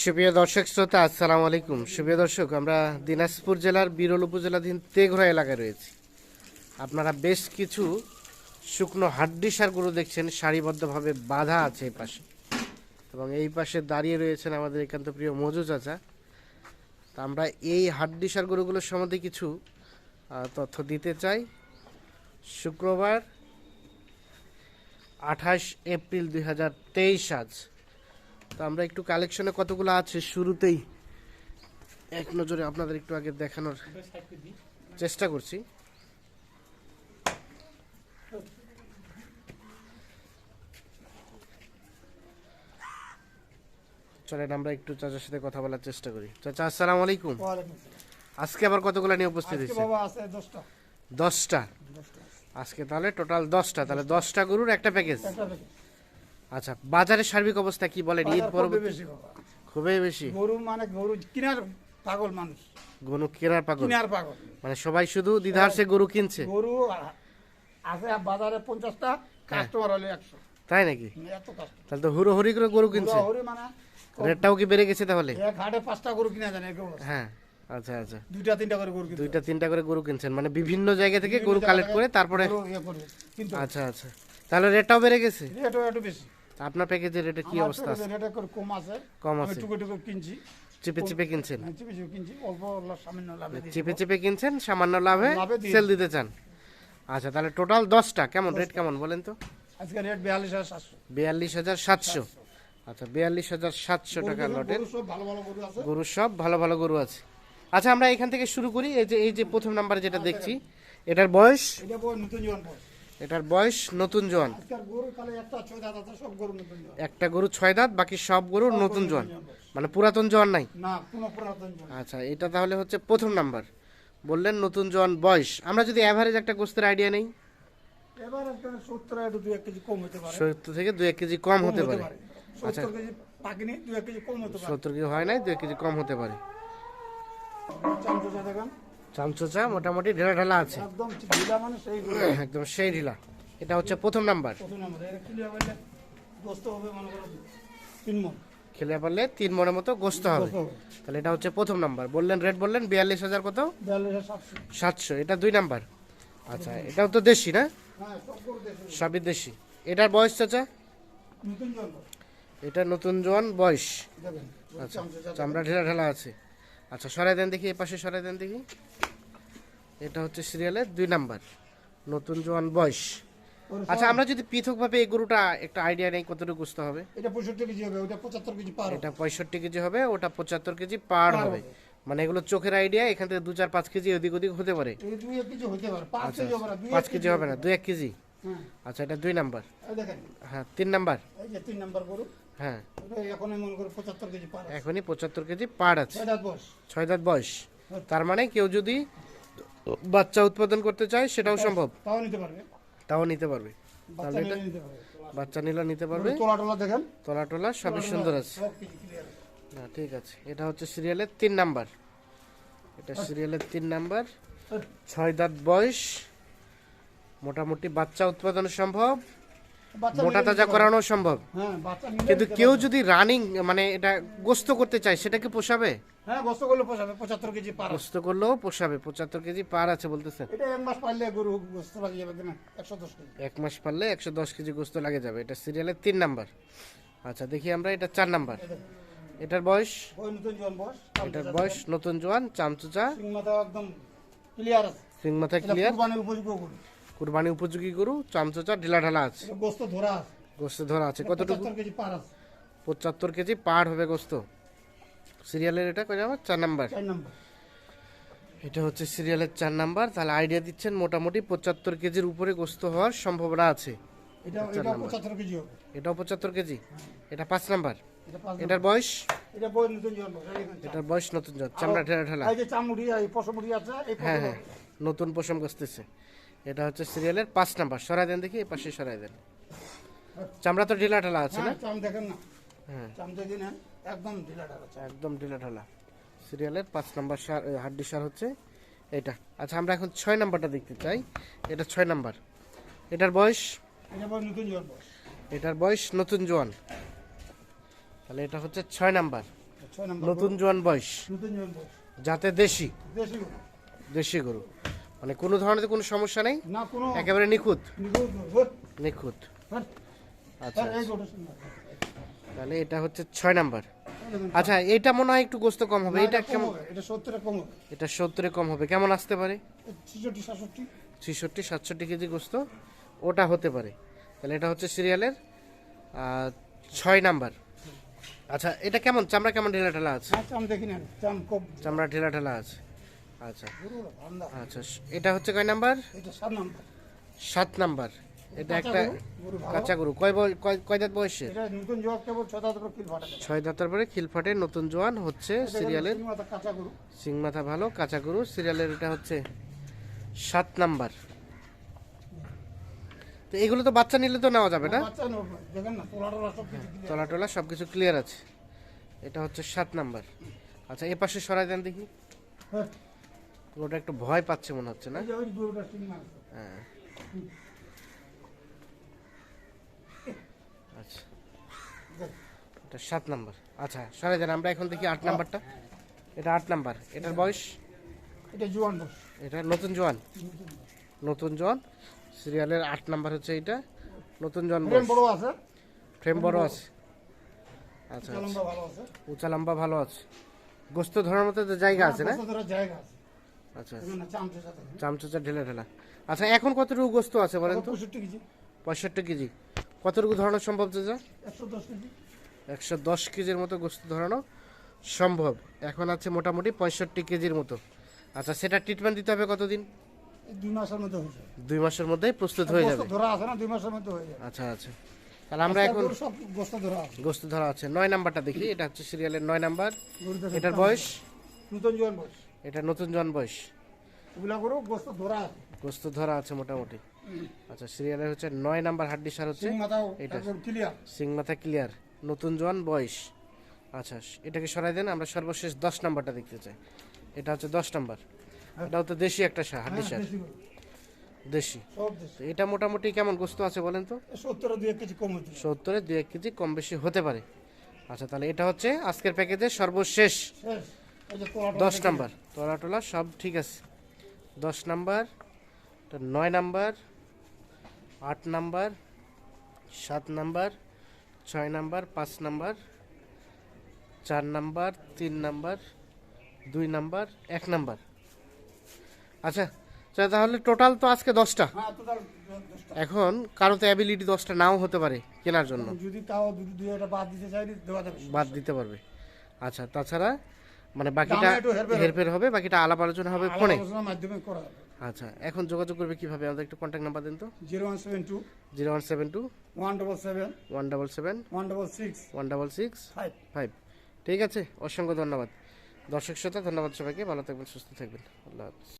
সুপ্রিয় দর্শক শ্রোতা, আসসালামু আলাইকুম। সুপ্রিয় দর্শক, আমরা দিনাজপুর জেলার বিরল উপজেলাধীন তেঘরা এলাকায় রয়েছি। আপনারা বেশ কিছু শুকনো হাড্ডিসার গরু দেখছেন, সারিবদ্ধভাবে বাঁধা আছে এই পাশে। এবং এই পাশে দাঁড়িয়ে রয়েছেন আমাদের একান্ত প্রিয় মজু চাচা। তা আমরা এই হাড্ডিসার গরুগুলোর সম্বন্ধে কিছু তথ্য দিতে চাই। শুক্রবার আঠাশ এপ্রিল দুই হাজার তেইশ আজ। তো আমরা একটু কালেকশনে কতগুলো আছে? শুরুতেই এক নজরে আপনাদের একটু আগে দেখানোর চেষ্টা করছি। চলেন আমরা একটু চাচার সাথে কথা বলার চেষ্টা করি। চাচা আসসালামু আলাইকুম। আজকে আবার কতগুলো নিয়ে উপস্থিত হয়েছে? দশটা। আজকে তাহলে টোটাল দশটা। তাহলে দশটা গরুর একটা প্যাকেজ। আচ্ছা বাজারের সার্বিক অবস্থা কি বলেন? ঈদ পর্ব খুবই বেশি বাবা খুবই বেশি? গরু মানে গরু কিনার পাগল মানুষ। গরু কেনার পাগল? কিনার পাগল। মানে সবাই শুধু দিদার সে গরু কিনছে? গরু আছে বাজারে পঞ্চাশটা কাস্টমার হলে একশো। তাই নাকি? এত কাস্টমার তাহলে তো হুড়ো হুড়ি করে গরু কিনছে। হরি মানে রেটটাও কি বেড়ে গেছে তাহলে? এক হাটে পাঁচটা গরু কিনা জানে হ্যাঁ আচ্ছা আচ্ছা। দুইটা তিনটা করে গরু দুইটা তিনটা করে গরু কিনছেন। মানে বিভিন্ন জায়গা থেকে গরু কালেক্ট করে তারপরে গরু ইয়ে আচ্ছা আচ্ছা। তাহলে রেটটাও বেড়ে গেছে? রেটও একটু বেশি। আপনার প্যাকেজের রেটে কি অবস্থা আছে? রেট একটু কম আছে। কম আছে। টুকু টুকু কিনছি। চিপে চিপে কিনছেন? হ্যাঁ, চিপে চিপে কিনছি। অল্প অল্প সামান্য লাভে। চিপে চিপে কিনছেন সামান্য লাভে সেল দিতে চান? আচ্ছা তাহলে টোটাল দশটা কেমন রেট কেমন বলেন তো? আজকে রেট বিয়াল্লিশ হাজার সাতশো। বিয়াল্লিশ হাজার সাতশো। আচ্ছা বিয়াল্লিশ হাজার সাতশো টাকা লটের গরু সব ভালো ভালো গরু আছে। গরু সব ভালো ভালো গরু আছে। আচ্ছা আমরা এখান থেকে শুরু করি। এই যে এই যে প্রথম নাম্বার যেটা দেখছি এটার বয়স? এটা নতুন জীবন বয়স। এটার বয়স নতুন জোয়ান। একটা গরু ছয় দাঁত বাকি সব গরু নতুন জোয়ান। মানে পুরাতন জোয়ান নাই? আচ্ছা এটা তাহলে হচ্ছে প্রথম নাম্বার। বললেন নতুন জোয়ান বয়স। আমরা যদি অ্যাভারেজ একটা গোস্তের আইডিয়া নেই? সত্তর পারে। সত্তর থেকে দু এক কেজি কম হতে পারে। আচ্ছা। সত্তর কেজি হয় নাই দু এক কেজি কম হতে পারে। চামচোচা মোটামুটি ঢেলা ঢালা আছে। একদম ঢিলা মানে সেই একদম সেই ঢিলা। এটা হচ্ছে প্রথম নাম্বার। প্রথম নম্বর। এটা ক্লিয়ার করলে গোস্ত হবে মনে করো তিন মন খেলে পারলে তিন মনের মতো গোস্ত হবে। তাহলে এটা হচ্ছে প্রথম নাম্বার। বললেন রেট বললেন বিয়াল্লিশ হাজার কত? সাতশো। এটা দুই নাম্বার। আচ্ছা এটাও তো দেশি না? হ্যাঁ সবই দেশি। এটার বয়স চাচা? এটা নতুন জোয়ান বয়স। আচ্ছা চামড়া ঢেলা ঢালা আছে। আচ্ছা সরাই দেন দেখি এ পাশে সরাই দেন দেখি। এটা হচ্ছে সিরিয়ালের দুই নাম্বার। নতুন জোয়ান বয়স। আচ্ছা আমরা যদি পৃথকভাবে এই গরুটা একটা আইডিয়া নেই কতটুকু বুঝতে হবে? এটা পঁয়ষট্টি কেজি হবে ওটা পঁচাত্তর কেজি পার। এটা পঁয়ষট্টি কেজি হবে ওটা পঁচাত্তর কেজি পার হবে। মানে এগুলো চোখের আইডিয়া এখান থেকে দু চার পাঁচ কেজি ওদিক ওদিক হতে পারে। এই দুই এক কেজি হতে পারে পাঁচ কেজি হবে না দুই এক কেজি হবে না দুই এক কেজি। হ্যাঁ। আচ্ছা এটা দুই নাম্বার। দেখেন। হ্যাঁ তিন নাম্বার। এই যে তিন নাম্বার গরু। হ্যাঁ। এটা এখন মনে করো পঁচাত্তর কেজি পার এখনই পঁচাত্তর কেজি পার আছে। ছয় দাঁত বয়স। ছয় দাঁত বয়স। তার মানে কেউ যদি বাচ্চা উৎপাদন করতে চায় সেটাও সম্ভব। তাও নিতে পারবে। তাও নিতে পারবে। বাচ্চা নিলে নিতে পারবে। বাচ্চা নিলে নিতে পারবে। তোলা টোলা দেখেন। তলা টলা সবই সুন্দর আছে। না ঠিক আছে। এটা হচ্ছে সিরিয়ালের তিন নাম্বার। এটা সিরিয়ালের তিন নাম্বার। ছয় দাঁত বয়স। মোটামুটি বাচ্চা উৎপাদন সম্ভব। মোটা তাজা করানো সম্ভব। হ্যাঁ কিন্তু কেউ যদি রানিং মানে এটা গোস্ত করতে চায় সেটা কি পোষাবে? হ্যাঁ গোস্ত করলে পোষাবে পঁচাত্তর কেজি পার। করলেও পোষাবে পঁচাত্তর কেজি পার আছে এটা এক মাস পারলে গরু গোস্ত লাগিয়ে যাবে কিনা একশো দশ কেজি। এক মাস পারলে একশো দশ কেজি গোস্ত লাগে যাবে। এটা সিরিয়ালের তিন নাম্বার। আচ্ছা দেখি আমরা এটা চার নাম্বার। এটার বয়স? এটার বয়স নতুন জোয়ান চামচুচা সিং একদম ক্লিয়ার আছে। সিং মাথা ক্লিয়ার কুরবানির উপযোগী গরু। কুরবানি উপযোগী গরু চামচুচা ঢিলা ঢালা আছে গোস্ত ধরা আছে। গোস্ত ধরা আছে। কতটুকু? পঁচাত্তর কেজি পার আছে। পঁচাত্তর কেজি পার হবে গোস্ত। সিরিয়ালের এটা কয় আমার চার নাম্বার। চার নম্বর। এটা হচ্ছে সিরিয়ালের চার নাম্বার। তাহলে আইডিয়া দিচ্ছেন মোটামুটি পঁচাত্তর কেজির উপরে গোস্ত হওয়ার সম্ভাবনা আছে। এটাও পঁচাত্তর কেজি এটা পাঁচ নাম্বার। এটার বয়স। এটার বয়স নতুন জন চামড়া আছে এই হ্যাঁ হ্যাঁ। নতুন পশম গসতেছে। এটা হচ্ছে সিরিয়ালের পাঁচ নাম্বার। সরাই দেন দেখি এই পাশে সরাই দেন। চামড়া তো ঢিলা ঢালা আছে না? হ্যাঁ একদম ঢিলা ঢালা একদম ঢিলা ঢালা। সিরিয়ালের পাঁচ নাম্বার সার হাড্ডি সার হচ্ছে এটা। আচ্ছা আমরা এখন ছয় নাম্বারটা দেখতে চাই। এটা ছয় নাম্বার। এটার বয়স? নতুন বয়স। এটার বয়স নতুন জোয়ান। তাহলে এটা হচ্ছে ছয় নাম্বার। নতুন জোয়ান বয়স। জোয়ান। যাতে দেশি। দেশি গরু। মানে কোনো ধরনের কোনো সমস্যা নেই? একেবারে নিখুঁত? নিখুঁত। আচ্ছা সুন্দর। তাহলে এটা হচ্ছে ছয় নাম্বার। আচ্ছা এটা মনে হয় একটু গোস্ত কম হবে। এটা কেমন? এটা সত্তরে কম হবে। এটা সত্তরে কম হবে। কেমন আসতে পারে? ছিষট্টি সাতষট্টি। ছেষট্টি সাতষট্টি কেজি গোস্ত। ওটা হতে পারে। তাহলে এটা হচ্ছে সিরিয়ালের ছয় নাম্বার। আচ্ছা এটা কেমন? চামড়া কেমন ঢেলা ঢেলা আছে? হ্যাঁ চাম চামড়া ঢেলা ঢেলা আছে। আচ্ছা। আচ্ছা এটা হচ্ছে কয় নাম্বার? এটা সাত নাম্বার। সাত নাম্বার। এটা একটা। কাঁচা গরু? কয় কয় কয় দাঁত কেবল ছয় ফাটা দাঁতের পরে খিলফাটে নতুন জোয়ান হচ্ছে সিরিয়ালের। সিং মাথা ভালো কাঁচা গরু। সিরিয়ালের এটা হচ্ছে সাত নাম্বার। তো এগুলো তো বাচ্চা নিলে তো নেওয়া যাবে না? তোলা টোলা সব কিছু ক্লিয়ার আছে। এটা হচ্ছে সাত নাম্বার। আচ্ছা এ পাশে সরাই দেন দেখি। হ্যাঁ, ওটা একটু ভয় পাচ্ছে মনে হচ্ছে না। হ্যাঁ। আচ্ছা। এটা সাত নাম্বার। আচ্ছা সরাই দেন আমরা এখন দেখি আট নাম্বারটা। এটা আট নাম্বার। এটার বয়স? এটা জোয়ান এটা নতুন জোয়ান? নতুন জোয়ান? সিরিয়ালের আট নাম্বার হচ্ছে এটা নতুন জোয়ান ফ্রেম বড় আছে? ফ্রেম বড় আছে। আচ্ছা আচ্ছা আছে। উঁচা লম্বা ভালো আছে। গোস্ত ধরার মতো তো জায়গা আছে না? আচ্ছা চামচে চামচুচা ঢেলা আচ্ছা এখন কতটুকু গোস্ত আছে বলেন তো? পঁয়ষট্টি কেজি। পঁয়ষট্টি কেজি। কতটুকু ধরানো সম্ভব চাচা? একশো দশ কেজির মতো গোস্ত ধরানো সম্ভব। এখন আছে মোটামুটি পঁয়ষট্টি কেজির মতো। আচ্ছা সেটা ট্রিটমেন্ট দিতে হবে কতদিন? দুই মাসের মধ্যে হয়ে যাবে। দুই মাসের মধ্যেই প্রস্তুত হয়ে যাবে। ধরা আছে না দুই মাসের মধ্যে হয়ে যাবে। আচ্ছা আচ্ছা। তাহলে আমরা এখন গোস্ত ধরা আছে। গোস্ত ধরা আছে। নয় নাম্বারটা দেখি এটা হচ্ছে সিরিয়ালের নয় নাম্বার। এটার বয়স? নতুন জোয়ান বয়স। এটা নতুন জন বয়স। ওগুলা গরু গোস্ত ধরা আছে। গোস্ত ধরা আছে মোটামুটি। আচ্ছা সিরিয়ালের হচ্ছে নয় নাম্বার হাড্ডি সার হচ্ছে এটা। একদম ক্লিয়ার সিং মাথা ক্লিয়ার নতুন জোয়ান বয়স। আচ্ছা এটাকে সরাই দেন আমরা সর্বশেষ দশ নাম্বারটা দেখতে চাই। এটা হচ্ছে দশ নাম্বার। এটাও তো দেশি একটা সার হাড্ডি সার দেশি এটা মোটামুটি কেমন গোস্ত আছে বলেন তো? সত্তর দুই এক কেজি কম সত্তরে দু এক কেজি কম বেশি হতে পারে। আচ্ছা তাহলে এটা হচ্ছে আজকের প্যাকেজের সর্বশেষ। দশ নাম্বার। তোলা টোলা সব ঠিক আছে। দশ নাম্বার নয় নাম্বার আট নাম্বার সাত নাম্বার ছয় নাম্বার পাঁচ নাম্বার চার নাম্বার তিন নাম্বার দুই নাম্বার এক নাম্বার। আচ্ছা আচ্ছা, তাহলে টোটাল তো আজকে দশটা। হ্যাঁ এখন কারও তো অ্যাবিলিটি দশটা নাও হতে পারে কেনার জন্য। যদি তাও বাদ দিতে চাই বাদ দিতে পারবে। আচ্ছা তাছাড়া মানে বাকিটা হেরফের হবে। বাকিটা আলাপ আলোচনা হবে ফোনে? মাধ্যমে করা আচ্ছা এখন যোগাযোগ করবে কীভাবে? আমাদের একটু কন্ট্যাক্ট নাম্বার দেন তো। Zero one seven two. Zero one seven two. One double seven. One double seven. One double six. One double six. Five. Five. ঠিক আছে অসংখ্য ধন্যবাদ। দর্শক শ্রোতা ধন্যবাদ সবাইকে। ভালো থাকবেন সুস্থ থাকবেন। আল্লাহ হাফিজ।